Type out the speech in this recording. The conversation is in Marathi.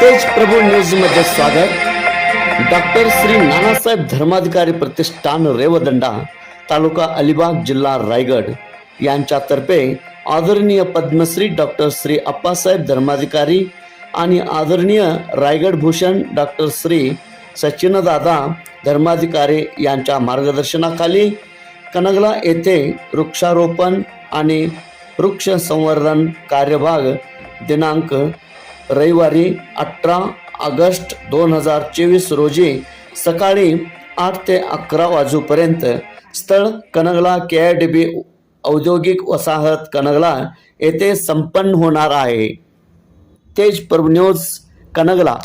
तेज प्रभू न्यूजमध्ये स्वागत. डॉक्टर श्री नानासाहेब धर्माधिकारी प्रतिष्ठान रेवदंडा तालुका अलिबाग जिल्हा रायगड यांच्यातर्फे आदरणीय पद्मश्री डॉक्टर श्री अप्पासाहेब धर्माधिकारी आणि आदरणीय रायगड भूषण डॉक्टर श्री सचिनदादा धर्माधिकारी यांच्या मार्गदर्शनाखाली कनगला येथे वृक्षारोपण आणि वृक्ष संवर्धन कार्यभाग दिनांक रविवारी अठरा ऑगस्ट दोन हजार चोवीस रोजी सकाळी आठ ते अकरा वाजूपर्यंत स्थळ कनगला के आय डी बी औद्योगिक वसाहत कनगला येथे संपन्न होणार आहे. तेज प्रभ न्यूज कनगला.